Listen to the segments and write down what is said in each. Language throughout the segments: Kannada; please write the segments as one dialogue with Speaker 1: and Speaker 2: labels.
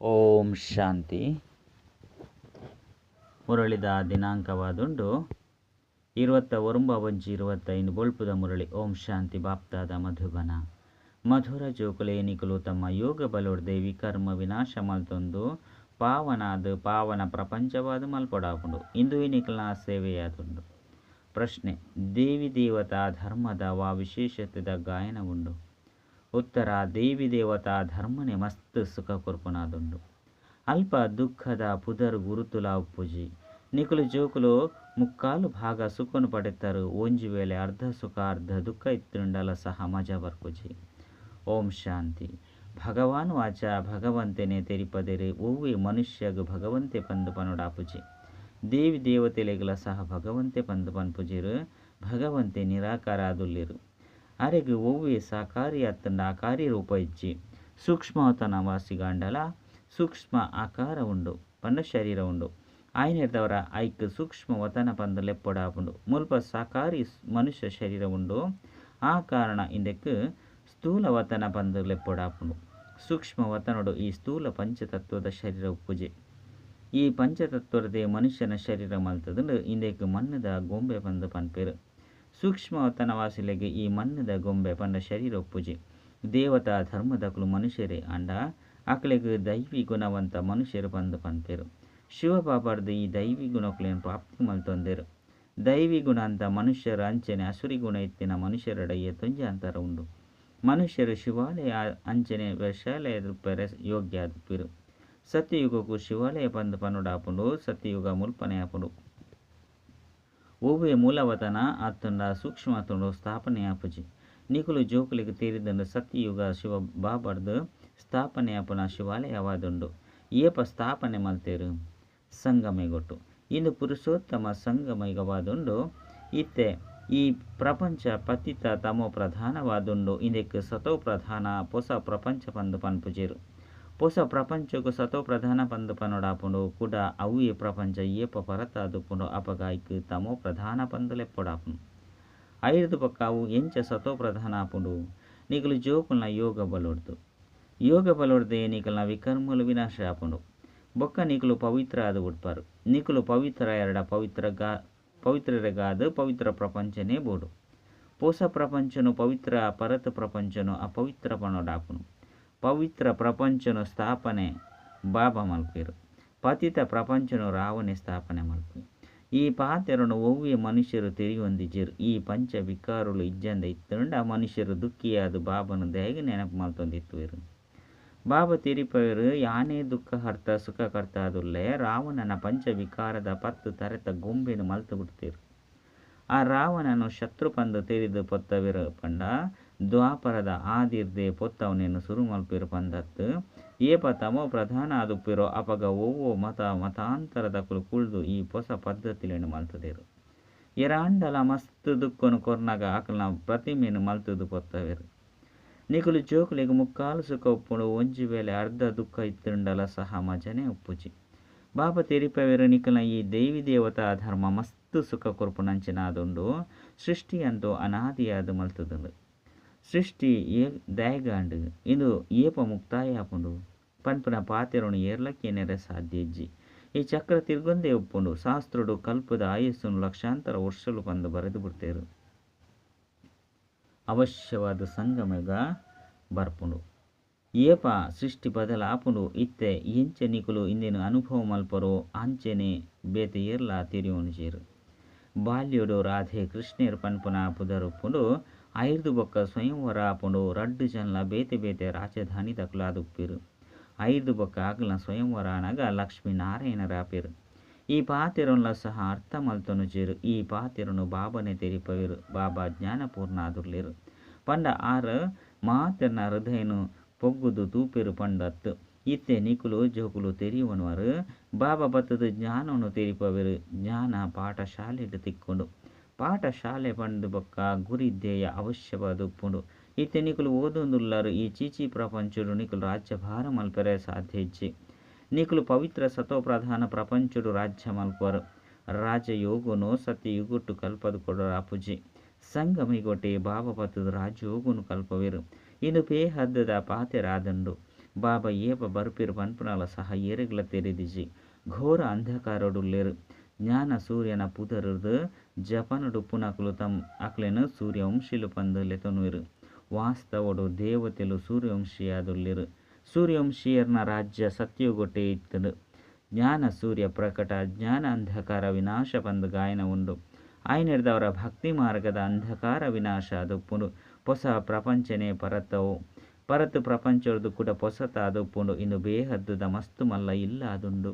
Speaker 1: ಓಂ ಶಾಂತಿ. ಮುರಳಿದ ದಿನಾಂಕವಾದುಂಡು ಇರುವತ್ತ ಒರುಂಬ ಒಂಜಿ ಇರುವತ್ತೈದು ಬೊಳ್ಪುದ ಮುರಳಿ ಓಂ ಶಾಂತಿ ಬಾಪ್ತಾದ ಮಧುಬನ. ಮಧುರ ಜೋಕುಲೆ ನಿಕಲು ತಮ್ಮ ಯೋಗ ದೇವಿ ವಿಕರ್ಮ ವಿನಾಶ ಮಲ್ತೊಂದು. ಪಾವನಾದ ಪಾವನ ಪ್ರಪಂಚವಾದ ಇಂದು ಎನಿಕಲ್ನ ಸೇವೆಯಾದುಂಡು ಪ್ರಶ್ನೆ, ದೇವಿ ದೇವತಾ ಧರ್ಮದ ವಾ ವಿಶೇಷತೆದ ಗಾಯನ ಉಂಡು ಉತ್ತರ, ದೇವಿ ದೇವತಾ ಧರ್ಮನೆ ಮಸ್ತ್ ಸುಖ ಕೊರ್ಪುನಾದುಂಡು ಅಲ್ಪ ದುಃಖದ ಪುದರ್ ಗುರುತುಲ ಉಪ್ಪುಜಿ ನಿಕುಲು ಜೋಕುಲು ಮುಕ್ಕಾಲು ಭಾಗ ಸುಖನು ಪಡೆತರು ಒಂಜಿ ವೇಳೆ ಅರ್ಧ ಸುಖ, ಅರ್ಧ ದುಃಖ ಇತ್ತುಂಡಲ ಸಹ ಮಜಾ ಬರ್ಪುಜಿ ಓಂ ಶಾಂತಿ. ಭಗವಾನ್ ವಾಚ, ಭಗವಂತೆನೆ ತೆರಿಪದಿರಿ. ಓವಿ ಮನುಷ್ಯಗು ಭಗವಂತೆ ಪಂದು ಪನುಡಾಪುಜಿ ದೇವಿ ದೇವತೆಲೆಗಳ ಸಹ ಭಗವಂತೆ ಪಂದು ಪನ್ಪುಜಿರು ಭಗವಂತೆ ನಿರಾಕಾರಾದುಲ್ಲಿರು ಅರೆಗ್ ಒವ್ವೆ ಸಾಕಾರಿ ಅತ್ತಂಡ ಆಕಾರಿ ರೂಪ ಇಜ್ಜಿ ಸೂಕ್ಷ್ಮವತನ ವಾಸಿಗಾಂಡಲ, ಸೂಕ್ಷ್ಮ ಆಕಾರ ಉಂಡು, ಪನ್ನ ಶರೀರ ಉಂಡು. ಆಯ್ನೆದವರ ಐಕ್ ಸೂಕ್ಷ್ಮ ವತನ ಪಂದ ಲೆಪ್ಪೊಡಾಪುಂಡು ಮುಲ್ಪ ಸಾಕಾರಿ ಮನುಷ್ಯ ಶರೀರ ಉಂಡು. ಆ ಕಾರಣ ಇಂದೆಕ್ ಸ್ಥೂಲ ವತನ ಪಂದು ಲೆಪ್ಪೊಡಾಪುಂಡು ಸೂಕ್ಷ್ಮ ವತನಡು ಈ ಸ್ಥೂಲ ಪಂಚತತ್ವದ ಶರೀರ ಉಪ್ಪುಜೆ. ಈ ಪಂಚತತ್ವದೇ ಮನುಷ್ಯನ ಶರೀರ ಮಲ್ತದಂಡು ಇಂದೆಕ್ ಮಣ್ಣದ ಗೊಂಬೆ ಪಂದು ಪನ್ಪೆರು. ಸೂಕ್ಷ್ಮವತನ ವಾಸಿಲೆಗೆ ಈ ಮನ್ನದ ಗೊಂಬೆ ಪಂಡ ಶರೀರ ಪೂಜೆ ದೇವತಾ ಧರ್ಮದಕುಲು ಮನುಷ್ಯರೇ ಅಂಡ ಅಕ್ಲೆಗ್ ದೈವಿ ಗುಣವಂತ ಮನುಷ್ಯರು ಪಂತೇರು ಶಿವ ಶಿವಬಾಬರ್ದು ಈ ದೈವಿ ಗುಣಕ್ಲೇನು ಪ್ರಾಪ್ತಿ ಮಲ್ತೊಂದೆರು ದೈವಿ ಗುಣ ಅಂತ ಮನುಷ್ಯರ ಅಂಚನೆ, ಅಸುರಿ ಗುಣ ಎತ್ತಿನ ಮನುಷ್ಯರಡೆಯೇ ತೊಂಜಿ ಅಂತರ ಉಂಡು. ಮನುಷ್ಯರು ಶಿವಾಲಯ ಅಂಚನೆ ವೈಶಾಲಯದ ಪೆರೆ ಯೋಗ್ಯ ದುಪ್ಪಿರು ಸತ್ಯಯುಗಕ್ಕೂ ಶಿವಾಲಯ ಬಂದು ಪನ್ನುಡಾಪುಂಡು ಸತ್ಯಯುಗ ಮುಲ್ಪನೆ ಆಪುಂಡು. ಮೂಲವತನ ಅತ್ತುಂಡ ಸೂಕ್ಷ್ಮತುಂಡು ಸ್ಥಾಪನೆ ಆಪುಜಿ ನಿಕುಲು ಜೋಕುಲಿಗೆ ತೀರಿದಂಡು ಸತ್ಯಯುಗ ಶಿವ ಬಾಬರ್ದು ಸ್ಥಾಪನೆ ಆಪುನ ಶಿವಾಲಯವಾದುಂಡು. ಏಪ ಸ್ಥಾಪನೆ ಮಲ್ತೇರು? ಸಂಗಮೆಗೊಟ್ಟು. ಇಂದು ಪುರುಷೋತ್ತಮ ಸಂಗಮಯುಗವಾದುಂಡು. ಇತ್ತೆ ಈ ಪ್ರಪಂಚ ಪತಿತ ತಮೋ ಪ್ರಧಾನವಾದುಂಡು ಇಂದಕ್ಕೆ ಸತೋ ಪ್ರಧಾನ ಹೊಸ ಪ್ರಪಂಚ ಪಂದು ಪನ್ಪುಜೇರು. ಹೊಸ ಪ್ರಪಂಚಕ್ಕೂ ಸತೋ ಪ್ರಧಾನ ಪಂದು ಪನೊಡಾಪುಂಡು ಕೂಡ ಅವು ಈ ಪ್ರಪಂಚ ಏಪ ಪರತಾದುಪುಂಡು ಅಪಗಾಯ್ಕ್ ತಮೋ ಪ್ರಧಾನ ಪಂದು ಲೆಪ್ಪೊಡಾಪುಂಡು ಐದು ಪಕ್ಕ ಅವು ಎಂಚ ಸತೋ ಪ್ರಧಾನ ಆಪುಂಡು ನಿಕಲು ಜೋಕುಲ್ನ ಯೋಗ ಬಲೊಡ್ದು ಯೋಗ ಬಲೊಡ್ದೆ ನಿಕಲ್ನ ವಿಕರ್ಮಲು ವಿನಾಶ ಆಪುಂಡು ಬೊಕ್ಕ ನಿಕಲು ಪವಿತ್ರ ಆದು ಉಡ್ಪಾರು ನಿಕಲು ಪವಿತ್ರ ಎರಡ ಪವಿತ್ರ ಗಾ ಪವಿತ್ರರೆಗಾದ ಪವಿತ್ರ ಪ್ರಪಂಚನೇ ಬೋಡು ಹೊಸ ಪ್ರಪಂಚನು ಪವಿತ್ರ ಪರತ ಪ್ರಪಂಚನು ಅಪವಿತ್ರ ಪನೊಡಾಪುನು ಪವಿತ್ರ ಪ್ರಪಂಚನ ಸ್ಥಾಪನೆ ಬಾಬಾ ಮಲ್ಪೇರು ಪತಿತ ಪ್ರಪಂಚನು ರಾವಣೆ ಸ್ಥಾಪನೆ ಮಲ್ಪು ಈ ಪಾತೆರನು ಒವ್ವೆ ಮನುಷ್ಯರು ತೆರಿಯೊಂದಿಜ್ಜರು ಈ ಪಂಚ ವಿಕಾರುಲು ಇಜ್ಜಂದ ಇತ್ತುಂಡ ಮನುಷ್ಯರು ದುಃಖಿಯಾದ ಬಾಬನು ದಯಗೆ ನೆನಪು ಮಲ್ತೊಂದಿತ್ತುವೆರು. ಬಾಬಾ ತಿರಿಪವರು ಯಾನೇ ದುಃಖ ಹರ್ತ ಸುಖ ಕರ್ತ ಅದುಲ್ಲೆ ರಾವಣನ ಪಂಚ ವಿಕಾರದ ಪತ್ತು ತರೆತ ಗೊಂಬೆನು ಮಲ್ತು ಬಿಡ್ತೀರು ಆ ರಾವಣನು ಶತ್ರು ಪಂದು ತೆರೆದು ಪೊತ್ತವಿರು ಪಂಡ ದ್ವಾಪರದ ಆದಿರ್ದೆ ಪೊತ್ತವನೇನು ಸುರು ಮಲ್ಪಿರು ಪಂದತ್ತು. ಏಪ ತಮೋ ಪ್ರಧಾನ ಆದುಪ್ಪಿರೋ ಅಪಗ ಒವ್ವೋ ಮತ ಮತಾಂತರದ ಕುಲು ಕುಳ್ದು ಈ ಹೊಸ ಪದ್ಧತಿಲೇನು ಮಲ್ತದೇರು. ಎರಾಂಡಲ ಮಸ್ತ್ ದುಕ್ಕನು ಕೊರ್ನಾಗ ಆಕಲ್ನ ಪ್ರತಿಮೆಯನ್ನು ಮಲ್ತುದು ಪೊತ್ತವೆರು. ನಿಕುಲು ಜೋಕುಲಿಗೆ ಮುಕ್ಕಾಲು ಸುಖ ಒಂಜಿ ವೇಳೆ ಅರ್ಧ ದುಃಖ ಇತ್ತುಂಡಲ ಸಹ ಮಜನೆ ಉಪ್ಪುಜಿ ಬಾಬ ತೆರಿಪವೆರು ನಿಕುಲ ಈ ದೇವಿ ದೇವತಾ ಧರ್ಮ ಮಸ್ತ್ ಸುಖ ಕೊರ್ಪು ನಂಚಿನಾದುಂಡು. ಸೃಷ್ಟಿಯಂತೂ ಅನಾದಿಯಾದು ಮಲ್ತದುಂಡು. ಸೃಷ್ಟಿ ಏ ದಯಗಾಂಡು ಇಂದು ಏಪ ಮುಕ್ತಾಯ ಆಪುಂಡು ಪನ್ಪನ ಪಾತೆರನು ಏರ್ಲಕ್ಕೆ ನೆರೆ ಸಾಧ್ಯ ಇಜ್ಜಿ. ಈ ಚಕ್ರ ತಿರ್ಗೊಂದೇ ಉಪ್ಪುಂಡು ಶಾಸ್ತ್ರಡು ಕಲ್ಪದ ಆಯಸ್ಸನ್ನು ಲಕ್ಷಾಂತರ ವರ್ಷಲು ಬಂದು ಬರೆದು ಬಿಡ್ತೇರು. ಅವಶ್ಯವಾದ ಸಂಗಮಗ ಬರ್ಪುಂಡು. ಏಪ ಸೃಷ್ಟಿ ಬದಲಾಪುಂಡು ಇತ್ತೆ ಎಂಚ ನಿಕುಲು ಇಂದಿನ ಅನುಭವ ಮಲ್ಪರೋ ಅಂಚೆನೆ ಬೇತೆ ಏರ್ಲ ತಿರಿಯೋಣಿಜೇರು ರಾಧೆ ಕೃಷ್ಣೇರ್ ಪನ್ಪುನ పుదరుప్పుడు ಐದು ಬೊಕ್ಕ ಸ್ವಯಂವರ ಆಪುಂಡು రడ్డు ಜನಲ ಬೇತೆ ಬೇತೆ ರಾಜಧಾನಿ ದಕ್ಲಾದುಪ್ಪಿರು ಐದು ಬೊಕ್ಕ ಆಗಲ ಸ್ವಯಂವರ ಲಕ್ಷ್ಮೀ ಲಕ್ಷ್ಮೀನಾರಾಯಣರ ಆಪಿರು ಈ ಪಾತೆರನ್ಲ ಸಹ ಅರ್ಥ ಮಲ್ತೊನುಜೇರು ಈ ಪಾತಿರನು ಬಾಬನೆ ತೆರಿಪವಿರು, ಬಾಬಾ ಜ್ಞಾನಪೂರ್ಣ ಆದುರ್ಲೇರು ಪಂಡ ಆರ ಮಾತೆರ್ನ ಹೃದಯನು ಪೊಗ್ಗುದು ತೂಪಿರು ಪಂಡತ್ತು. ಇತ್ತೆ ನಿಕುಲು ಜೋಕುಲು ತೆರೆಯುವನವರು ಬಾಬಾ ಬತ್ತದ ಜ್ಞಾನವನ್ನು ತೆರಿಪವರು. ಜ್ಞಾನ ಪಾಠಶಾಲೆಡ್ ತಿಕ್ಕೊಂಡು. ಪಾಠಶಾಲೆ ಪಂಡು ಬೊಕ್ಕ ಗುರಿ ಧ್ಯೇಯ ಅವಶ್ಯವಾದ ಉಪ್ಪುಂಡು ಇತ್ತೆ ನಿಕುಲು ಓದೊಂದುಲ್ಲರು ಈ ಚೀಚಿ ಪ್ರಪಂಚಡು ನಿಕುಲು ರಾಜ್ಯಭಾರ ಮಲ್ಪರೆ ಸಾಧ್ಯ ಇಜ್ಜಿ ನಿಕುಲು ಪವಿತ್ರ ಸತೋ ಪ್ರಧಾನ ಪ್ರಪಂಚಡು ರಾಜ್ಯ ಮಲ್ಪರು ರಾಜಯೋಗನು ಸತ್ಯಯುಗುಟ್ಟು ಕಲ್ಪದು ಕೊಡರ ಅಪುಜಿ. ಸಂಗಮಿಗೊಟ್ಟೆ ಬತ್ತದ ರಾಜಯೋಗನು ಕಲ್ಪವಿರು. ಇನ್ನು ಪೇ ಪಾತೆ ಪಾತೆರಾದಂಡು ಬಾಬಾ ಏಪ ಬರ್ಪಿರ್ ಪನ್ಪುನಾಲ ಸಹ ಏರೆಗ್ಲ ತೆರೆದಿಜಿ. ಘೋರ ಅಂಧಕಾರಡುಲ್ಲೆರು. ಜ್ಞಾನ ಸೂರ್ಯನ ಪುದರುದು, ಜಪನುಡು ಪುನಕುಲು ತಮ್ ಅಕ್ಲೆನು ಸೂರ್ಯವಂಶಿಲು ಪಂದು ಲೆತನುವೆರು ವಾಸ್ತವಡು ದೇವತೆಲು ಸೂರ್ಯವಂಶಿಯಾದುಲ್ಲಿರು. ಸೂರ್ಯವಂಶೀಯರ್ನ ರಾಜ್ಯ ಸತ್ಯಗೊಟ್ಟೆ ಇತ್ತದು. ಜ್ಞಾನ ಸೂರ್ಯ ಪ್ರಕಟ, ಜ್ಞಾನ ಅಂಧಕಾರ ವಿನಾಶ ಪಂದು ಗಾಯನ ಉಂಡು. ಆಯ್ನೆಡ್ದವರ ಭಕ್ತಿ ಮಾರ್ಗದ ಅಂಧಕಾರ ವಿನಾಶ ಅದುಪ್ಪುಂಡು. ಹೊಸ ಪ್ರಪಂಚನೇ ಪರತವು ಪರತು ಪ್ರಪಂಚವರದು ಕೂಡ ಪೊಸತಾದ ಪುಂಡು. ಇನ್ನು ಬೇಹದ್ದುದ ಮಸ್ತು ಮಲ್ಲ ಇಲ್ಲ ಅದುಂಡು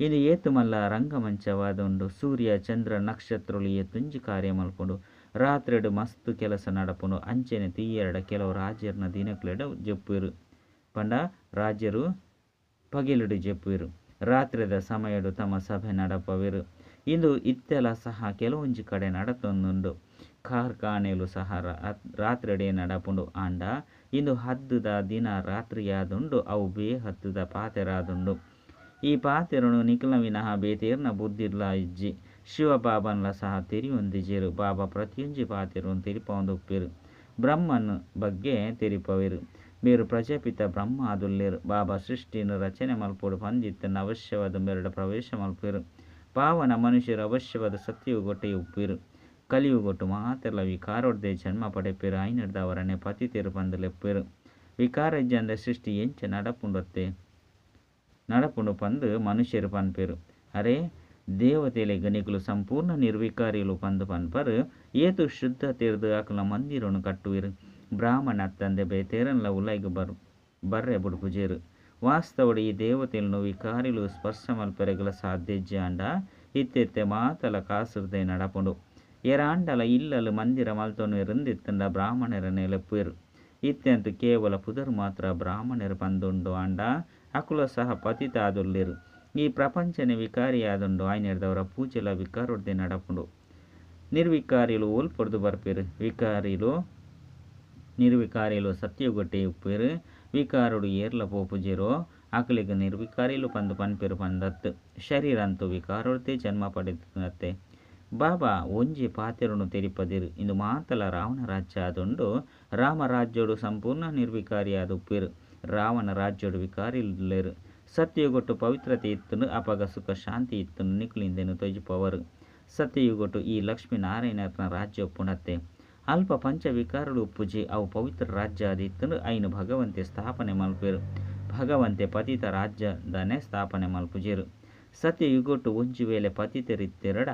Speaker 1: ಇನ್ನು ಏತು ಮಲ್ಲ ರಂಗಮಂಚವಾದುಂಡು. ಸೂರ್ಯ, ಚಂದ್ರ ನಕ್ಷತ್ರಗಳು ತುಂಜಿ ಕಾರ್ಯ ಮಲ್ಪುಂಡು. ರಾತ್ರಿಡು ಮಸ್ತು ಕೆಲಸ ನಡಪುಂಡು. ಅಂಚೆನೆ ತೀಯರಡ ಕೆಲವು ರಾಜ್ಯರ್ನ ದಿನಕ್ಲೆಡ ಜಪ್ಪುರು. ಪಂಡ ರಾಜರು ಪಗಿಲುಡು ಜಪ್ಪುರು. ರಾತ್ರಿದ ಸಮಯಡು ತಮ್ಮ ಸಭೆ ನಡಪವಿರು. ಇಂದು ಇತ್ತೆಲ ಸಹ ಕೆಲವೊಂಜಿ ಕಡೆ ನಡತೊಂದುಂಡು. ಕಾರ್ಖಾನೆಲು ಸಹ ರಾತ್ರಿಡೆ ನಡಪುಂಡು ಆಂಡ. ಇಂದು ಹದ್ದುದ ದಿನ ರಾತ್ರಿಯಾದುಂಡು, ಅವು ಬೇ ಹತ್ತುದ ಪಾತೆರಾದುಂಡು. ಈ ಪಾತೆರನು ನಿಖಲ ವಿನಃ ಬೇತೇರ್ನ ಬುದ್ಧಿರ್ಲ ಇಜ್ಜಿ. ಶಿವಬಾಬನ್ಲ ಸಹ ತಿರಿಯೊಂದಿಜಿರು ಬಾಬಾ ಪ್ರತಿಯೊಂಜಿ ಪಾತೆರನ್ನು ತೆರಿಪೊಂದುಪ್ಪೆರು ಬ್ರಹ್ಮನ್ ಬಗ್ಗೆ ತಿರಿಪವಿರು. ಬೇರು ಪ್ರಜಾಪಿತ ಬ್ರಹ್ಮ ಆದುಲ್ಲೇರು ಬಾಬಾ ಸೃಷ್ಟಿಯನ್ನು ರಚನೆ ಮಲ್ಪೋಡು ಪಂದಿತ್ತನ್ನು ಅವಶ್ಯವಾದ ಮೆರಡ ಪ್ರವೇಶ ಮಲ್ಪಿರು. ಪಾವನ ಮನುಷ್ಯರು ಅವಶ್ಯವಾದ ಸತ್ಯವು ಗೊಟ್ಟೆಯು ಉಪ್ಪಿರು. ಕಲಿಯು ಗೊಟ್ಟು ಮಾತೆಲ್ಲ ವಿಕಾರೊಡ್ದೆ ಜನ್ಮ ಪಡೆಪೇರು ಪತಿ ತಿರಪಂದಲೆ ಪೇರು. ವಿಕಾರ ಇಜ್ಜಂದ ಸೃಷ್ಟಿ ಎಂಚ ನಡಪುಂಡತ್ತೆ, ನಡಪುಂಡು ಪಂದು ಮನುಷ್ಯರು ಪನ್ಪೇರು. ಅರೆ, ದೇವತೆಲೆ ಗಣಿಗಳು ಸಂಪೂರ್ಣ ನಿರ್ವಿಕಾರಿಗಳು ಪಂದು ಪನ್ಪರು, ಏತು ಶುದ್ಧ ತೆರೆದು ಆಕಲ ಮಂದಿರನು ಕಟ್ಟುವಿರು. ಬ್ರಾಹ್ಮಣ ತಂದೆ ಬೇತೇರನ್ಲ ಉಲೈಗು ಬರ್, ಬರ್ರೆ ಬುಡುಪುಜೇರು ವಾಸ್ತವಡು ಈ ದೇವತೆಯನ್ನು ವಿಕಾರಿಲು ಸ್ಪರ್ಶ ಮಲ್ಪೆರಗಲ ಸಾಧ್ಯಜ್ಜೆ ಅಂಡ, ಇತ್ತೆತ್ತೆ ಮಾತಲ ಕಾಸುರ್ದೆ ನಡಪುಂಡು. ಎರಾಂಡಲ ಇಲ್ಲಲು ಮಂದಿರ ಮಲ್ತೊನು ಇರಂದಿತ್ತಂಡ ಬ್ರಾಹ್ಮಣರ ನೆಲೆಪ್ಪುವೆರು ಇತ್ತೆಂತು ಕೇವಲ ಪುದರ್ ಮಾತ್ರ ಬ್ರಾಹ್ಮಣರ ಪಂದುಂಡು ಅಂಡ. ಅಕುಲ ಸಹ ಪತಿತಾದುಲ್ಲಿರು ಈ ಪ್ರಪಂಚನೆ ವಿಕಾರಿಯಾದುಂಡು ಆಯ್ನೆಡ್ದವರ ಪೂಜೆಲ ವಿಕಾರೊಡ್ದೆ ನಡಪುಂಡು. ನಿರ್ವಿಕಾರಿಲು ಓಲ್ಪೊಡ್ದು ಬರ್ಪೇರು. ವಿಕಾರಿಲು, ನಿರ್ವಿಕಾರಿಲು ಸತ್ಯಗೊಟ್ಟೆ ಉಪ್ಪೇರು. ವಿಕಾರುಡು ಏರ್ಲ ಪೋಪುಜಿರೋ. ಆಕಲಿಗೆ ನಿರ್ವಿಕಾರಿಲು ಪಂದು ಪನ್ಪೆರು ಪಂದತ್. ಶರೀರಂತೂ ವಿಕಾರೊಡ್ದೆ ಜನ್ಮ ಪಡೆದತ್ತೆ ಬಾಬಾ ತೆರಿಪದಿರು. ಇಂದು ಮಾತಲ ರಾವಣ ರಾಜ್ಯ ಆದೊಂಡು ರಾಮ ರಾಜ್ಯೋಡು ಸಂಪೂರ್ಣ ನಿರ್ವಿಕಾರಿಯಾದ ಉಪ್ಪಿರು ರಾವಣ ರಾಜ್ಯೋಡು ವಿಕಾರಿಲ್ಲೇರು. ಸತ್ಯಯುಗೊಟ್ಟು ಪವಿತ್ರತೆ ಇತ್ತನು, ಅಪಗ ಸುಖ ಶಾಂತಿ ಇತ್ತನು ನಿಕ್ಲಿಂದೆನು ತೊಜಿಪವರು ಸತ್ಯಯುಗೊಟ್ಟು ಈ ಲಕ್ಷ್ಮೀನಾರಾಯಣನ ರಾಜ್ಯ ಪುಣತ್ತೆ ಅಲ್ಪ ಪಂಚ ವಿಕಾರಡು ಉಪ್ಪುಜಿ ಅವು ಪವಿತ್ರ ರಾಜ್ಯ ಆದಿತ್ತನು ಐನು ಭಗವಂತೆ ಸ್ಥಾಪನೆ ಮಲ್ಪಿರು. ಭಗವಂತೆ ಪತಿತ ರಾಜ್ಯದನೆ ಸ್ಥಾಪನೆ ಮಲ್ಪುಜೇರು. ಸತ್ಯಯುಗೊಟ್ಟು ಒಂಜಿ ವೇಳೆ ಪತಿತರಿತ್ತೆರಡ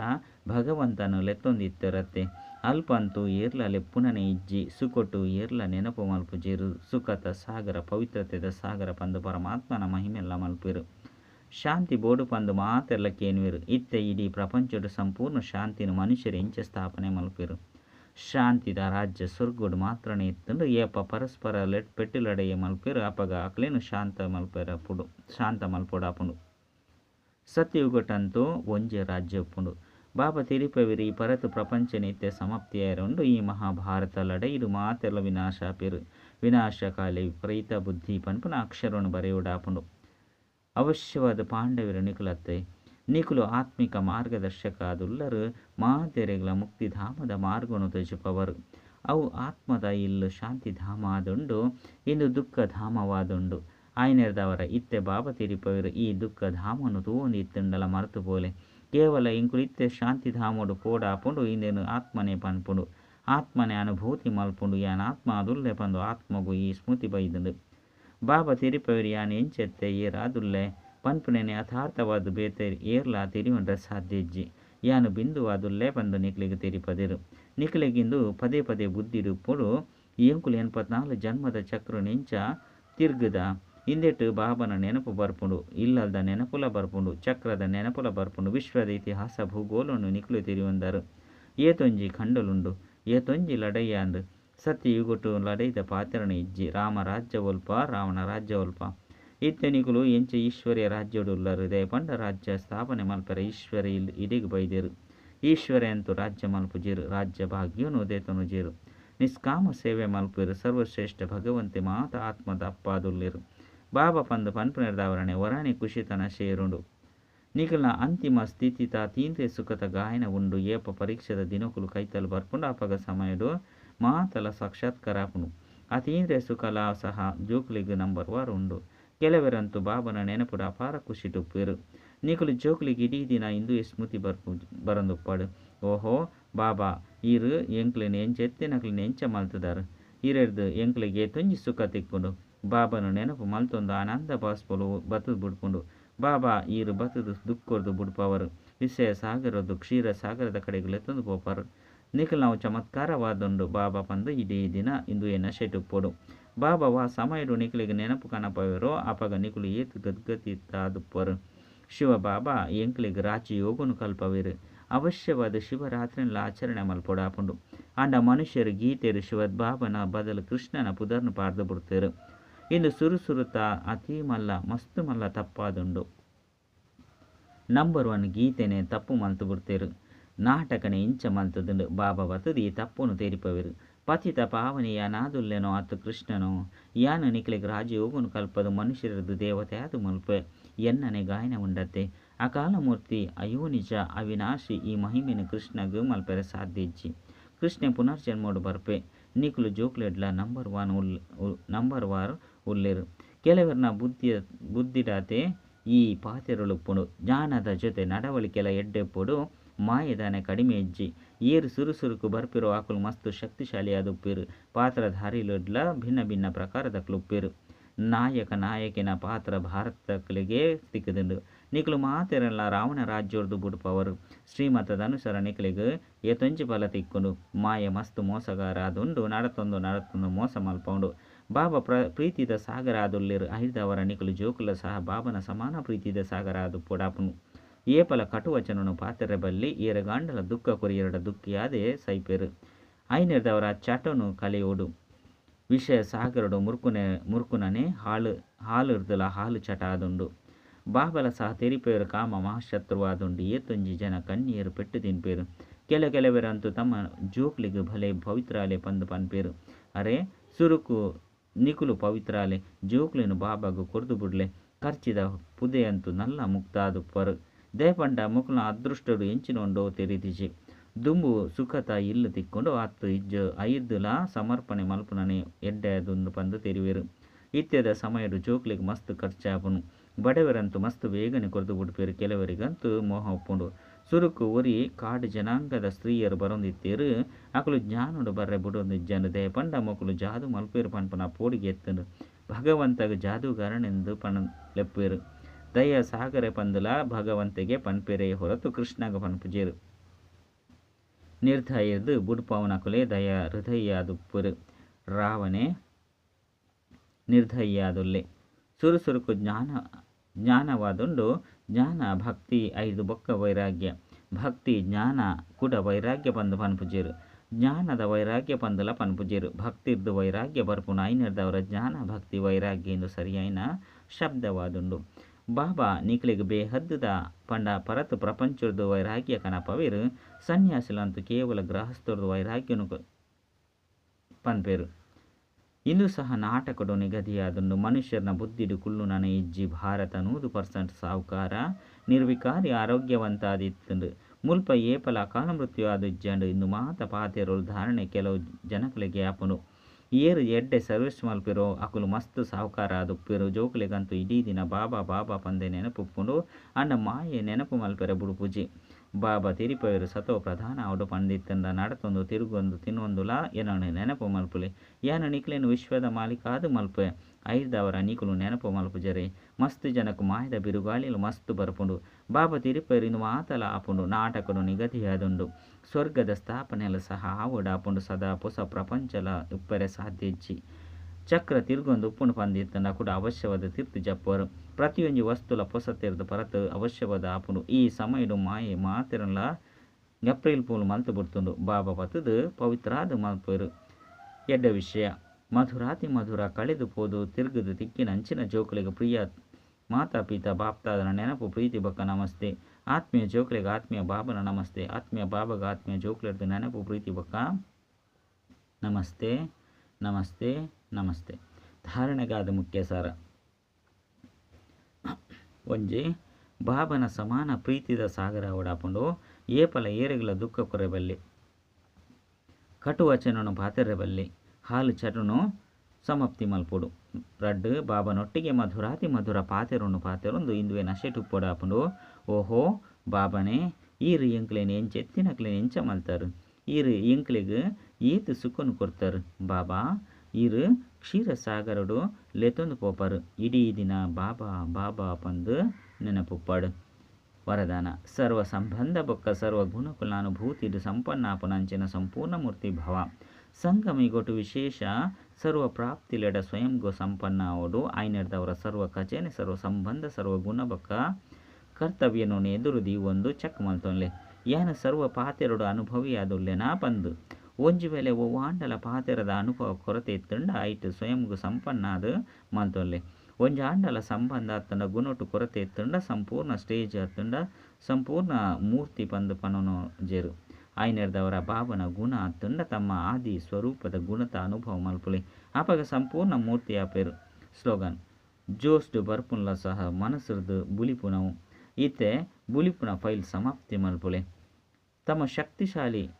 Speaker 1: ಭಗವಂತನು ಲೆತ್ತೊಂದಿತ್ತೆರತ್ತೆ. ಅಲ್ಪಂತೂ ಏರ್ಲ ಲೆಪ್ಪುನನೆ ಇಜ್ಜಿ, ಸುಕೊಟ್ಟು ಏರ್ಲ ನೆನಪು ಮಲ್ಪುಜೇರು ಸುಖತ ಸಾಗರ ಪವಿತ್ರತೆದ ಸಾಗರ ಪಂದು ಪರಮಾತ್ಮನ ಮಹಿಮೆಲ್ಲ ಮಲ್ಪಿರು. ಶಾಂತಿ ಬೋಡು ಪಂದು ಮಾತೆಲ್ಲ ಕೇನುವೆರು. ಇತ್ತೆ ಇಡೀ ಪ್ರಪಂಚಡು ಸಂಪೂರ್ಣ ಶಾಂತಿನ ಮನುಷ್ಯರು ಇಂಚ ಸ್ಥಾಪನೆ ಮಲ್ಪಿರು. ಶಾಂತಿದ ರಾಜ್ಯ ಸ್ವರ್ಗುಡು ಮಾತ್ರ ಇತ್ತಂದು ಏಪ ಪರಸ್ಪರ ಲೆಟ್ ಪೆಟ್ಟಿಲಡೆಯ ಮಲ್ಪಿರು. ಅಪಗ ಅಕ್ಲೇನು ಶಾಂತ ಮಲ್ಪೆರ ಪುಡು ಶಾಂತ ಮಲ್ಪೋಡು ಒಂಜೆ ರಾಜ್ಯ ಉಪ್ಪುಂಡು ಬಾಬಾ ತಿರಿಪವಿರಿ ಪರತು ಪ್ರಪಂಚ ನಿತ್ಯ ಸಮಾಪ್ತಿಯಾರೊಂಡು ಈ ಮಹಾಭಾರತ ಮಾತೆಲ್ಲ ವಿನಾಶ ಪೇರು. ವಿನಾಶಕಾಲಿ ವಿಪರೀತ ಬುದ್ಧಿ ಪನ್ಪುನ ಅಕ್ಷರವನ್ನು ಬರೆಯುಡಾಪುಂಡು. ಅವಶ್ಯವಾದ ಪಾಂಡವಿರ ನಿಖುಲತ್ತೆ ನಿಖುಲು ಆತ್ಮಿಕ ಮಾರ್ಗದರ್ಶಕ ಅದುಲ್ಲರು ಮಾತೆರೆಗಳ ಮುಕ್ತಿಧಾಮದ ಮಾರ್ಗವನ್ನು ತ್ಯಜಿಪವರು ಅವು ಆತ್ಮದ ಇಲ್ಲು ಶಾಂತಿಧಾಮ ಆದುಂಡು ಇಂದು ಈ ದುಃಖ ಧಾಮನು ತೂವೊಂದು ಇತ್ತುಂಡಲ ಮರೆತು ಪೋಲೆ. ಕೇವಲ ಇಂಕುಲು ಇತ್ತೆ ಶಾಂತಿಧಾಮಡು ಪೋಡಾಪುಂಡು ಇಂದೇನು ಆತ್ಮನೆ ಪನ್ಪುಂಡು. ಆತ್ಮನೆ ಅನುಭೂತಿ ಮಲ್ಪುಂಡು, ಯಾನ್ ಆತ್ಮ ಅದುಲ್ಲೆ ಪಂದು ಆತ್ಮಗು ಈ ಸ್ಮೃತಿ ಬೈದಂದು ಬಾಬಾ ತಿರಿಪವರು, ಯಾನ್ ಎಂಚೆತ್ತೆ ಏರಾದುಲ್ಲೆ ಪನ್ಪುನೆನೆ ಯಥಾರ್ಥವಾದ ಬೇತೇರಿ ಏರ್ಲ ತಿರಿಯುಂಡ್ರೆ ಸಾಧ್ಯಜ್ಜಿ ಯಾನು ಬಿಂದುವಾದುಲ್ಲೆ ಬಂದು ನಿಕ್ಲಿಗೆ ತಿರಿಪದಿರು. ನಿಕ್ಲಿಗಿಂದು ಪದೇ ಪದೇ ಬುದ್ಧಿಡು ಪುಡು. ಎಂಕುಲು ಎನ್ಪತ್ನಾಲ್ಕು ಜನ್ಮದ ಚಕ್ರ ನಿಂಚ ತಿರ್ಗದ. ಹಿಂದೆಟ್ಟು ಬಾಬನ ನೆನಪು ಬರ್ಪುಂಡು, ಇಲ್ಲದ ನೆನಪುಲ ಬರ್ಪುಂಡು, ಚಕ್ರದ ನೆನಪುಲ ಬರ್ಪುಂಡು, ವಿಶ್ವದ ಇತಿಹಾಸ ಭೂಗೋಲನ್ನು ನಿಕ್ಲು ತಿರಿಯೊಂದರು ಏತೊಂಜಿ ಖಂಡಲುಂಡು ಏತೊಂಜಿ ಲಡಯ್ಯಾಂದು ಸತ್ಯ ಯುಗೊಟ್ಟು ಲಡೈದ ಪಾತ್ರಣ ಇಜ್ಜಿ, ರಾಮ ರಾಜ್ಯ ಒಲ್ಪ ರಾವಣ ರಾಜ್ಯ ಒಲ್ಪ ಇತ್ತೆನಿಕುಲು ಎಂಚ ಈಶ್ವರ್ಯ ರಾಜ್ಯಡುಲ್ಲರು ದೇ ಪಂಡ ರಾಜ್ಯ ಸ್ಥಾಪನೆ ಮಲ್ಪರ ಈಶ್ವರ ಇಲ್ ಇಡಿಗೆ ಬೈದೇರು. ಈಶ್ವರ ಅಂತೂ ರಾಜ್ಯ ಮಲ್ಪುಜೇರು ರಾಜ್ಯ ಭಾಗ್ಯನು ದೇತನು ಜೀರು. ನಿಷ್ಕಾಮ ಸೇವೆ ಮಲ್ಪಿರು, ಸರ್ವಶ್ರೇಷ್ಠ ಭಗವಂತೆ ಮಾತ ಆತ್ಮದ ಅಪ್ಪಾದುಲ್ಲೇರು ಬಾಬಾ ಪಂದು ಪನ್ಪುನೆರ್ದವರಣೆ ವರಾಣಿ ಖುಷಿತನ ಶೇರುಂಡು. ನಿಖಲ್ನ ಅಂತಿಮ ಸ್ಥಿತಿತ ತೀಂದ್ರೆ ಸುಖದ ಗಾಯನ ಉಂಡು ಏಪ ಪರೀಕ್ಷೆದ ದಿನಕುಲು ಕೈತಲು ಬರ್ಪುಂಡು ಅಪಗ ಸಮಯಡು ಮಾತಲ ಸಾಕ್ಷಾತ್ಕಾರ ಆ ತೀಂದ್ರೆ ಸುಖಲ ಸಹ ಜೋಕುಲಿಗೆ ನಂಬರ್ ವಾರ್ ಉಂಡು. ಕೆಲವರಂತೂ ಬಾಬನ ನೆನಪುಡ ಅಪಾರ ಖುಷಿ ಟುಪ್ಪಿರು ನೀಕುಲು ಜೋಕುಲಿಗೆ ಇಡೀ ದಿನ ಇಂದು ಸ್ಮೃತಿ ಬರ್ಪು ಬರಂದುಪ್ಪಾಡು. ಓಹೋ ಬಾಬಾ ಈರು ಎಂಕ್ಲಿನ ಎಂಚ ಎತ್ತಿನಕ್ಲಿನ ಎಂಚ ಮಲ್ತದಾರು. ಈರೆಡ್ದು ಎಂಕ್ಲಿಗೆ ತುಂಜಿ ಸುಖ ತಿಕ್ಕೊಂಡು. ಬಾಬನ ನೆನಪು ಮಲ್ತೊಂದು ಆನಂದ ಬಾಸ್ಪೋಲು ಬತ್ತದು ಬಿಡ್ಕೊಂಡು ಬಾಬಾ ಈರು ಬತ್ತದು ದುಃಖರ್ದು ಬುಡ್ಪವರು. ವಿಷಯ ಸಾಗರದ್ದು ಕ್ಷೀರ ಸಾಗರದ ಕಡೆಗಳು ತಂದು ಪೋಪರು. ನಿಖಲ್ ನಾವು ಚಮತ್ಕಾರವಾದುಂಡು. ಬಾಬಾ ಪಂದು ಇಡೀ ದಿನ ಇಂದು ಏನ ಬಾಬಾ ವಾ ಸಮಯಡು ನಿಖಲಿಗೆ ನೆನಪು ಕಾಣಪವಿರೋ ಅಪಗ ನಿಖಲು ಏತು ಗದ್ಗತಿ ತಾದುಪ್ಪರು ಶಿವ ಬಾಬಾ ಎಂಕ್ಲಿಗೆ ರಾಚಿ ಯೋಗನು ಕಲ್ಪವಿರು. ಅವಶ್ಯವಾದ ಶಿವರಾತ್ರಿನ ಆಚರಣೆ ಮಲ್ಪೊಡಾಪುಂಡು ಅಂಡ ಮನುಷ್ಯರು ಗೀತೆರು ಶಿವದ್ ಬಾಬನ ಬದಲು ಕೃಷ್ಣನ ಪುದರ್ನು ಪಾರ್ದು ಬಿಡ್ತೇರು. ಇಂದು ಸುರುಸುರುತ ಅತಿ ಮಲ್ಲ, ಮಸ್ತು ಮಲ್ಲ ತಪ್ಪಾದುಂಡು ನಂಬರ್ ಒನ್ ಗೀತೆನೆ ತಪ್ಪು ಮಂತು ಬಿಡ್ತೇರು. ನಾಟಕನೆ ಇಂಚ ಮಂತದುಂಡು ಬಾಬಾ ಬತದಿ ತಪ್ಪುನು ತೇರಿಪವಿರು. ಪತಿತ ಪಾವನೆಯ ನಾದುಲ್ಲೆನೋ ಅತ್ತು ಕೃಷ್ಣನೋ. ಯಾನ ನಿಕ್ಲಿಗೆ ರಾಜಯೋಗನು ಕಲ್ಪದು ಮನುಷ್ಯರದು ದೇವತೆ ಅದು ಮಲ್ಪೆ. ಎನ್ನನೆ ಗಾಯನ ಉಂಡತ್ತೆ. ಅಕಾಲಮೂರ್ತಿ ಅಯೋ ನಿಜ, ಅವಿನಾಶಿ, ಈ ಮಹಿಮೆನ ಕೃಷ್ಣಗೂ ಮಲ್ಪೆರೆ ಸಾಧ್ಯಜ್ಜಿ ಕೃಷ್ಣ ಪುನರ್ಜನ್ಮೋಡು ಬರ್ಪೆ. ನಿಕ್ಲು ಜೋಕ್ಲೆಡ್ಲ ನಂಬರ್ ಒನ್ ಉಲ್ ನಂಬರ್ ವಾರ್ ಉಲ್ಲೆರು. ಕೆಲವರನ್ನ ಬುದ್ಧಿಯ ಬುದ್ಧಿಡಾತೆ ಈ ಪಾತೆರಳುಪ್ಪುಡು. ಜ್ಞಾನದ ಜೊತೆ ನಡವಳಿಕೆಲ ಎಡ್ಡೆಪ್ಪುಡು. ಮಾಯದಾನೆ ಕಡಿಮೆ ಇಜ್ಜಿ ಏರು ಸುರುಸುರುಕು ಬರ್ಪಿರೋ ಆಕುಲು ಮಸ್ತು ಶಕ್ತಿಶಾಲಿಯಾದ ಉಪ್ಪಿರು ಪಾತ್ರಧಾರಿಲೊಡ್ಲ ಭಿನ್ನ ಭಿನ್ನ ಪ್ರಕಾರದ ಕ್ಲುಪ್ಪಿರು ನಾಯಕ ನಾಯಕಿನ ಪಾತ್ರ ಭಾರತಗಳಿಗೆ ಸಿಕ್ಕದುಂಡು ನಿಕ್ಲು ಮಾತೆರಲ್ಲ ರಾವಣ ರಾಜ್ಯೋರ್ದು ಬುಡುಪವರು. ಶ್ರೀಮತದ ಅನುಸಾರ ನಿಕ್ಲಿಗೆ ಏತೊಂಜಿ ಫಲ ತಿಕ್ಕುಂಡು. ಮಾಯ ಮಸ್ತು ಮೋಸಗಾರ ಅದುಂಡು ನಡತೊಂದು ನಡತೊಂದು ಮೋಸ ಮಲ್ಪೌಂಡು. ಬಾಬಾ ಪ್ರ, ಪ್ರೀತಿದ ಸಾಗರ ಆದುಲ್ಲಿರು ಐದವರ ನಿಕಲು ಜೋಕುಲ ಸಹ ಬಾಬನ ಸಮಾನ ಪ್ರೀತಿದ ಸಾಗರ ಆದು ಪೊಡಾಪುನು. ಏಪಲ ಕಟುವಚನನು ಪಾತೆರೆ ಬಲ್ಲಿ ಏರ ಗಾಂಡಲ ದುಃಖ ಕೊರಿಯರಡ ದುಃಖಿಯಾದೆ ಸೈಪೆರು. ಐನೆರ್ದವರ ಚಟನು ಕಲೆಯೋಡು. ವಿಷಯ ಸಾಗರಡು ಮುರುಕುನೆ, ಮುರುಕುನನೆ ಹಾಲು ಹಾಲು ಇರ್ದಲ ಹಾಲು ಚಟ ಆದುಂಡು. ಬಾಬಲ ಸಹ ತೆರಿಪೇರು ಕಾಮ ಮಹಾಶತ್ರುವಾದುಂಡು ಏತೊಂಜಿ ಜನ ಕಣ್ಣೀರು ಪೆಟ್ಟು ತಿನ್ಪೇರು. ಕೆಲ ಕೆಲವರಂತೂ ತಮ್ಮ ಜೋಕ್ಲಿಗೆ ಭಲೆ ಪವಿತ್ರಾಲೆ ಪಂದು ಪನ್ಪೇರು. ಅರೆ, ಸುರುಕು ಪವಿತ್ರಾಲೆ, ಜೋಕ್ಲಿನ ಬಾಬಾಗು ಕೊರ್ದು ಬಿಡ್ಲೆ. ಖರ್ಚಿದ ಪುದೆಯಂತೂ ನಲ್ಲ ಮುಕ್ತಾದು ಪರ್. ದೇಪಂಡ ಮುಕುಲ ಅದೃಷ್ಟಡು ಎಂಚಿನೊಂಡೋ ತೆರಿದಿಜಿ. ದುಂಬು ಸುಖತ ಇಲ್ಲು ತಿಕ್ಕೊಂಡು ಹತ್ತು ಇಜ್ಜ. ಐದುಲ ಸಮರ್ಪಣೆ ಮಲ್ಪುನನೆ ಎಡ್ಡೆ ಅದೊಂದು ಪಂದು ತೆರಿವೆರು. ಇತ್ಯದ ಸಮಯಡು ಜೋಕ್ಲಿಗೆ ಮಸ್ತ್ ಖರ್ಚಾಪುನು. ಬಡವರಂತೂ ಮಸ್ತ್ ಬೇಗನೆ ಕೊರ್ದು ಬಿಡ್ಪೇರು. ಕೆಲವರಿಗಂತೂ ಮೋಹ ಒಪ್ಪುಂಡು. ಸುರುಕು ಉರಿ ಕಾಡು ಜನಾಂಗದ ಸ್ತ್ರೀಯರು ಬರೊಂದಿತ್ತೀರು ಅಕಲು ಜ್ಞಾನುಡು ಬರ್ರೆ ಬುಡೊಂದಿಜ್ಜನು ದಯ ಪಂಡ ಮೊಕ್ಕಲು ಜಾದು ಮಲ್ಪೇರು ಪನ್ಪನ ಪೋಡಿಗೆ ಎತ್ತನು. ಭಗವಂತಗ ಜಾದುಗಾರನೆಂದು ಪಣ ಲೆಪ್ಪೇರು ದಯ ಸಾಗರ ಪಂದುಲ ಭಗವಂತಗೆ ಪನ್ಪೆರೆ ಹೊರತು ಕೃಷ್ಣಗ ಪನ್ಪುಜೇರು. ನಿರ್ಧಯದು ದಯಾ ದಯ ಹೃದಯಾದುಪ್ಪುರು ರಾವಣೆ ನಿರ್ಧಯ್ಯಾದುಲ್ಲೆ ಸುರುಸುರುಕು ಜ್ಞಾನ ಜ್ಞಾನವಾದುಂಡು ಜ್ಞಾನ ಭಕ್ತಿ ಐದು ಬೊಕ್ಕ ವೈರಾಗ್ಯ. ಭಕ್ತಿ, ಜ್ಞಾನ ಕೂಡ ವೈರಾಗ್ಯ ಬಂದು ಪನ್ಪುಜೇರು ಜ್ಞಾನದ ವೈರಾಗ್ಯ ಪಂದಲ ಪನ್ಪುಜೇರು ಭಕ್ತಿರ್ದು ವೈರಾಗ್ಯ ಬರ್ಪುನ ಐನರ್ದವರ ಜ್ಞಾನ ಭಕ್ತಿ ವೈರಾಗ್ಯ ಎಂದು ಸರಿಯಾಯಿನ ಶಬ್ದವಾದುಂಡು. ಬಾಬಾ ನಿಕ್ಲಿಗೆ ಬೇಹದ್ದುದ ಪಂಡ ಪರತು ಪ್ರಪಂಚದ ವೈರಾಗ್ಯ ಕನಪವಿರು ಸನ್ಯಾಸಿಲಂತೂ ಕೇವಲ ಗೃಹಸ್ಥರದು ವೈರಾಗ್ಯನು ಪನ್ಪೇರು. ಇಂದು ಸಹ ನಾಟಕಡು ನಿಗದಿಯಾದೊಂದು ಮನುಷ್ಯರನ ಬುದ್ಧಿಡು ಕುಲ್ಲು ನನ ಇಜ್ಜಿ ಭಾರತ ನೂರು ಪರ್ಸೆಂಟ್ ಸಾಹುಕಾರ. ನಿರ್ವಿಕಾರಿ ಆರೋಗ್ಯವಂತಾದಿತ್ತುಂಡು ಮುಲ್ಪ ಏಪಲ ಅಕಾಲ ಮೃತ್ಯು ಆದಿಜ್ಜಂಡು ಇಂದು ಮಾತ ಪಾತೆರು ಧಾರಣೆ ಕೆಲವು ಜನಕಲಿಗೆ ಆಪನು ಏರು ಎಡ್ಡೆ ಸರ್ವಿಸ್ ಮಲ್ಪಿರೋ ಅಕುಲು ಮಸ್ತ್ ಸಾಹುಕಾರ ಆದುಪ್ಪಿರು ಜೋಕುಲಿಗಂತೂ ಇಡೀ ದಿನ ಬಾಬಾ ಬಾಬಾ ಪಂದೆ ನೆನಪುಪ್ಪುಂಡು. ಅಣ್ಣ ಮಾಯೆ ನೆನಪು ಮಲ್ಪೆರೆ ಬುಡುಪುಜಿ. ಪೂಜೆ ಬಾಬಾ ತಿರಿಪಯರು ಸತೋ ಪ್ರಧಾನ ಅವಡು ಪಂಡಿತ್ತಂದ ನಡತೊಂದು ತಿರುಗೊಂದು ತಿನ್ನೊಂದುಲ ಏನನು ನೆನಪು ಮಲ್ಪುಲೆ. ಏನ ನಿಕ್ಲೇನು ವಿಶ್ವದ ಮಾಲೀಕ ಅದು ಮಲ್ಪೆ ಐದವರ ನಿಕುಲು ನೆನಪು ಮಲ್ಪುಜರೆ ಮಸ್ತ್ ಜನಕು ಮಾಯದ ಬಿರುಗಾಳಿಲು ಮಸ್ತ್ ಬರ್ಪುಂಡು. ಬಾಬಾ ತಿರುಪಯರು ಇನ್ನು ಮಾತಲ ಆಪುಂಡು. ನಾಟಕನು ನಿಗದಿಯಾದುಂಡು ಸ್ವರ್ಗದ ಸ್ಥಾಪನೆಲ ಸಹ ಆವುಡ ಆಪುಂಡು ಸದಾ ಹೊಸ ಪ್ರಪಂಚಲ ಉಪ್ಪರೆ ಸಾಧ್ಯ ಇಜ್ಜಿ ಚಕ್ರ ತಿರುಗೊಂದು ಉಪ್ಪುಂಡು ಪಂದಿತ್ತನ ಕೂಡ ಅವಶ್ಯವಾದ ತಿರ್ತು ಜಪ್ಪರು. ಪ್ರತಿಯೊಂದು ವಸ್ತುಲ ಪೊಸ ತೆರೆದು ಪರತು ಅವಶ್ಯವಾದ ಆಪುಂಡು. ಈ ಸಮಯಡು ಮಾಯೆ ಮಾತಿರಲ್ಲ ಏಪ್ರಿಲ್ ಪೂಲ್ ಮಲ್ತು ಬಿಡ್ತುಂಡು. ಬಾಬಾ ಪತ್ತದು ಪವಿತ್ರಾದ ಮಲ್ಪರು ಎಡ್ಡ ವಿಷಯ. ಮಧುರಾತಿ ಮಧುರ ಕಳೆದು ಪೋದು ತಿರುಗದು ತಿಕ್ಕಿನ ಅಂಚಿನ ಜೋಕುಲಿಗೆ ಪ್ರಿಯ ಮಾತಾ ಪಿತಾ ಬಾಪ್ತಾದನ ನೆನಪು ಪ್ರೀತಿ ಬಕ್ಕ ನಮಸ್ತೆ. ಆತ್ಮೀಯ ಜೋಕುಲಿಗೆ ಆತ್ಮೀಯ ಬಾಬನ ನಮಸ್ತೆ. ಆತ್ಮೀಯ ಬಾಬಗ ಆತ್ಮೀಯ ಜೋಕುಲಿರ್ದು ನೆನಪು ಪ್ರೀತಿ ಬಕ್ಕ ನಮಸ್ತೆ. ನಮಸ್ತೆ. ನಮಸ್ತೆ. ಧಾರಣೆಗಾದ ಮುಖ್ಯ ಸಾರ ಒಂಜಿ, ಬಾಬನ ಸಮಾನ ಪ್ರೀತಿದ ಸಾಗರ ಓಡಾಪುಂಡು, ಏಪಲ ಏರೆಗಳ ದುಃಖ ಕೊರೆಬಲ್ಲಿ. ಕಟುವಚನನು ಬಾತೆರಬಲ್ಲಿ, ಹಾಲು ಚಟುನು ಸಮಾಪ್ತಿ ಮಲ್ಪುಡು. ರಡ್ಡ್, ಬಾಬನೊಟ್ಟಿಗೆ ಮಧುರಾತಿ ಮಧುರ ಪಾತೆರೊಂಡು ಪಾತೆರೊಂದು ಇಂದುವೆ ನಶೆಟ್ ಪೊಡಾಪುಂಡು ಓಹೋ, ಬಾಬನೆ, ಈರ್ ಎಂಕ್ಲೆನ್ ಎಂಚ ಎತ್ತಿನಕ್ಲೆನ್ ಎಂಚ ಮಲ್ತಾರು. ಈರ್ ಎಂಕ್ಲೆಗ್ ಏತು ಸುಖನು ಕೊರ್ತಾರು. ಬಾಬಾ ಈರ್ ಕ್ಷೀರಸಾಗರಡು ಲೆತೊಂದು ಪೋಪರು. ಇಡೀ ದಿನ ಬಾಬಾ ಬಾಬಾ ಪಂದು ನೆನಪುಪ್ಪಾಡು. ವರದಾನ, ಸರ್ವ ಸಂಬಂಧ ಬೊಕ್ಕ ಸರ್ವ ಸಂಪನ್ನ ಅಪನಂಚಿನ ಸಂಪೂರ್ಣ ಮೂರ್ತಿ ಭವ. ಸಂಗಮಿಗೊಟ್ಟು ವಿಶೇಷ ಸರ್ವ ಪ್ರಾಪ್ತಿಲೆಡ ಸ್ವಯಂ ಗೋ ಸಂಪನ್ನ ಅವಡು ಆಯ್ನೆಡ್ದವರ ಸರ್ವ ಕಚೇನೆ, ಸರ್ವ ಸಂಬಂಧ, ಸರ್ವ ಗುಣ ಬೊಕ್ಕ ಕರ್ತವ್ಯನು ಎದುರುದಿ ಒಂದು ಚೆಕ್ ಮಲ್ತೊನ್ಲೆ ಏನು ಸರ್ವ ಪಾತೆರಡು ಅನುಭವಿ ಅದುಲ್ಲೆನಾ ಬಂದು ಒಂಜಿ ವೇಳೆ ಒವ್ವ ಆಂಡಲ ಪಾತೆರದ ಅನುಭವ ಕೊರತೆ ಇತ್ತುಂಡ ಐಟ್ ಸ್ವಯಂಗು ಅದು ಮಲ್ತೊಲ್ಲೆ ಒಂಜಿ ಆಂಡಲ ಸಂಬಂಧ ಅತ್ತಂಡ ಗುಣೊಟ್ಟು ಕೊರತೆ ಇತ್ತುಂಡ, ಸಂಪೂರ್ಣ ಸ್ಟೇಜ್ ಅತ್ತಂಡ, ಸಂಪೂರ್ಣ ಮೂರ್ತಿ ಪಂದು ಪನೋನು ಜೇರು. ಆಯ್ನೆರ್ದವರ ಭಾವನ ಗುಣ ಅತ್ತಂಡ, ತಮ್ಮ ಆದಿ ಸ್ವರೂಪದ ಗುಣತ ಅನುಭವ ಮಲ್ಪುಲೆ. ಆಪಗ ಸಂಪೂರ್ಣ ಮೂರ್ತಿ ಆಪೇರು ಸ್ಲೋಗನ್ ಜೋಸ್ಡ್ ಬರ್ಪುನ್ಲ ಸಹ ಮನಸ್ಸರ್ದು ಬುಲಿಪುನವು. ಈತೆ ಬುಲಿಪುನ ಫೈಲ್ ಸಮಾಪ್ತಿ ಮಲ್ಪುಲೆ. ತಮ್ಮ ಶಕ್ತಿಶಾಲಿ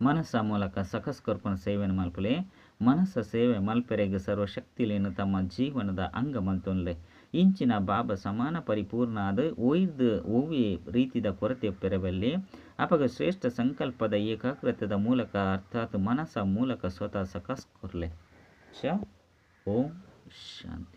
Speaker 1: ಮನಸ್ಸ ಮೂಲಕ ಸಖಸ್ ಕೊರ್ಪನ ಸೇವೆಯನ್ನು ಮಲ್ಪಲೆ. ಮನಸ್ಸ ಸೇವೆ ಮಲ್ಪೆರೆಗೆ ಸರ್ವಶಕ್ತಿಲೇನು ತಮ್ಮ ಜೀವನದ ಅಂಗ ಮಲ್ತೊನ್ಲೆ ಇಂಚಿನ ಬಾಬ ಸಮಾನ ಪರಿಪೂರ್ಣ ಆದ ಒಯ್ದು ಓವಿ ರೀತಿದ ಕೊರತೆ ಪೆರಬಲ್ಲಿ. ಅಪಗ ಶ್ರೇಷ್ಠ ಸಂಕಲ್ಪದ ಏಕಾಗ್ರತದ ಮೂಲಕ ಅರ್ಥಾತ್ ಮನಸ್ಸ ಮೂಲಕ ಸ್ವತಃ ಸಖಸ್ ಕೊರ್ಲೆ ಶ, ಓಂ, ಶಾಂತಿ.